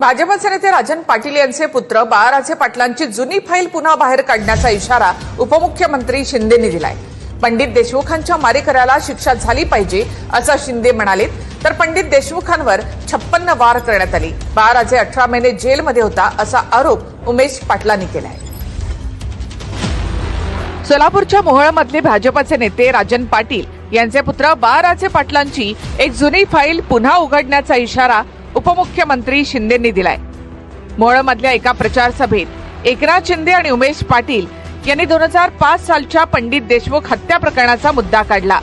भाजपचे नेते राजन पाटील यांचे पुत्र बाळाराजे पाटलांची जुनी फाईल पुन्हा बाहेर काढण्याचा इशारा उपमुख्यमंत्री शिंदेनी दिलाय. पंडित देशमुखांच्या मारेकऱ्याला शिक्षा झाली पाहिजे असं शिंदे म्हणाले. तर पंडित देशमुखांवर छप्पन्न वार करण्यात आली. बाळाराजे अठरा महिने जेलमध्ये होता असा आरोप उमेश पाटलांनी केलाय. सोलापूरच्या मोहळमधले भाजपचे नेते राजन पाटील यांचे पुत्र बाळाराजे पाटलांची एक जुनी फाईल पुन्हा उघडण्याचा इशारा उपमुख्यमंत्री शिंदेंनी दिलाय. मोहोळमधल्या एका प्रचार सभेत एकनाथ शिंदे आणि उमेश पाटील यांनी दोन हजार पाच सालच्या पंडित देशमुख हत्या प्रकरणाचा मुद्दा काढला.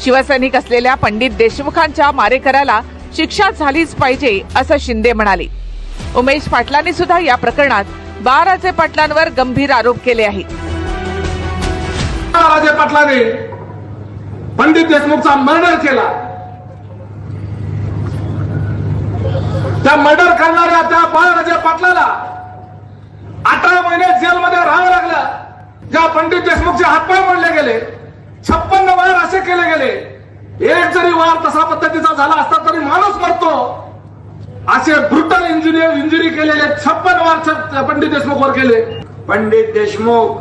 शिवसैनिक असलेल्या पंडित देशमुखांच्या मारेकऱ्याला शिक्षा झालीच पाहिजे असं शिंदे म्हणाले. उमेश पाटलांनी सुद्धा या प्रकरणात बाराजे पाटलांवर गंभीर आरोप केले आहेत. पाटलाने पंडित देशमुखचा मर्डर केला. त्या मर्डर करणाऱ्या त्या बाळराजे पाटलाला अठरा महिने जेलमध्ये राहावं लागलं. ज्या पंडित देशमुखचे हातपाय मोडले गेले छप्पन्न वार असे केले गेले. एक जरी वार तसा पद्धतीचा झाला असता तरी माणूस मरतो. असे ब्रुटल इंजिनियर इंजुरी केलेले छप्पन वार छ- पंडित देशमुखवर केले. पंडित देशमुख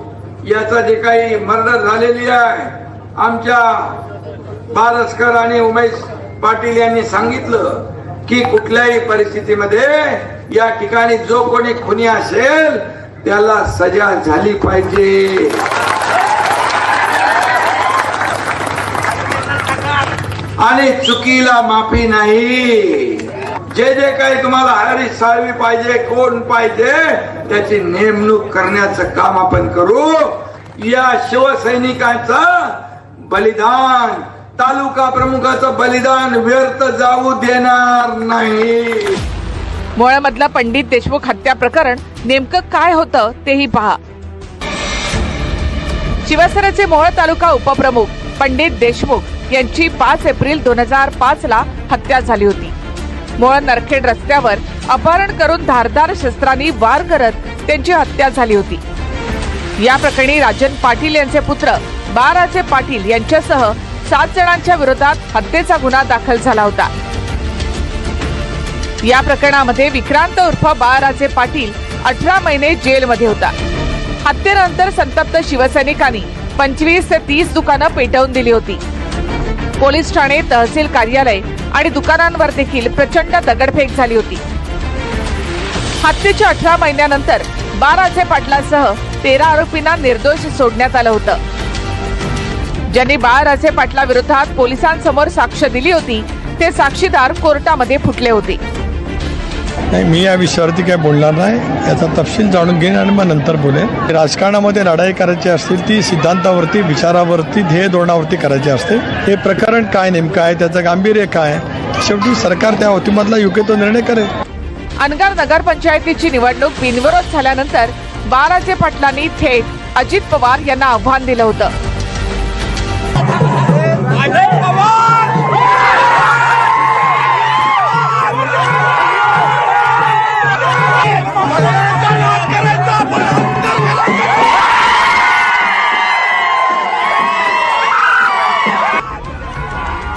याचा जे काही मर्डर झालेली आहे आमच्या बारस्कर आणि उमेश पाटील यांनी सांगितलं. की कुठल्याही परिस्थितीमध्ये या ठिकाणी जो कोणी खुनी असेल त्याला सजा झाली पाहिजे. आणि चुकीला माफी नाही. जे जे काही तुम्हाला हरी साळवी पाहिजे कोण पाहिजे त्याची नेमणूक करण्याचं काम आपण करू. या शिवसैनिकांचं बलिदान तालुका प्रमुखाचं बलिदान व्यर्थ जाऊ देणार नाही. मोळ्यामधलं पंडित देशमुख हत्या प्रकरण नेमकं काय होतं तेही पहा. शिवसेनेचे मोहळ तालुका उपप्रमुख पंडित देशमुख यांची पाच एप्रिल दोन हजार पाच ला हत्या झाली होती. मोळ नरखेड रस्त्यावर अपहरण करून धारदार शस्त्रांनी वार करत त्यांची हत्या झाली होती. या प्रकरणी राजन पाटील यांचे पुत्र बाळराजे पाटील यांच्यासह सात जणांच्या विरोधात हत्येचा गुन्हा दाखल झाला होता. या प्रकरणामध्ये विक्रांत उर्फ बाळराजे पाटील अठरा महिने जेलमध्ये होता. हत्येनंतर संतप्त शिवसैनिकांनी पंचवीस ते तीस दुकानं पेटवून दिली होती. पोलीस ठाणे तहसील कार्यालय आणि दुकानांवर देखील प्रचंड दगडफेक झाली होती. हत्येच्या अठरा महिन्यानंतर बाळराजे पाटलासह तेरा आरोपींना निर्दोष सोडण्यात आलं होतं. ज्यांनी बाळराजे पाटला विरोधात पोलिसांसमोर साक्ष दिली होती ते साक्षीदार कोर्टामध्ये फुटले होते. नाही मी या विषयावरती काय बोलणार नाही. याचा तपशील जाणून घेईन आणि मग नंतर बोलेन. राजकारणामध्ये लढाई करायची असतील ती सिद्धांतावरती विचारावरती ध्येय धोरणावरती करायची असते. हे प्रकरण काय नेमकं आहे त्याचं गांभीर्य काय शेवटी सरकार त्या वतीमधला योग्य तो निर्णय करेल. अनगार नगरपंचायतीची निवडणूक बिनविरोध झाल्यानंतर बाळाजे पाटलांनी थेट अजित पवार यांना आव्हान दिलं होतं.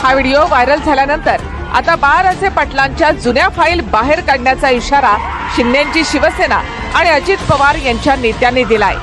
हा व्हिडिओ व्हायरल झाल्यानंतर आता बाळाराजे पाटलांच्या जुन्या फाईल बाहेर काढण्याचा इशारा शिंदेची शिवसेना आणि अजित पवार यांच्या नेत्यांनी दिलाय.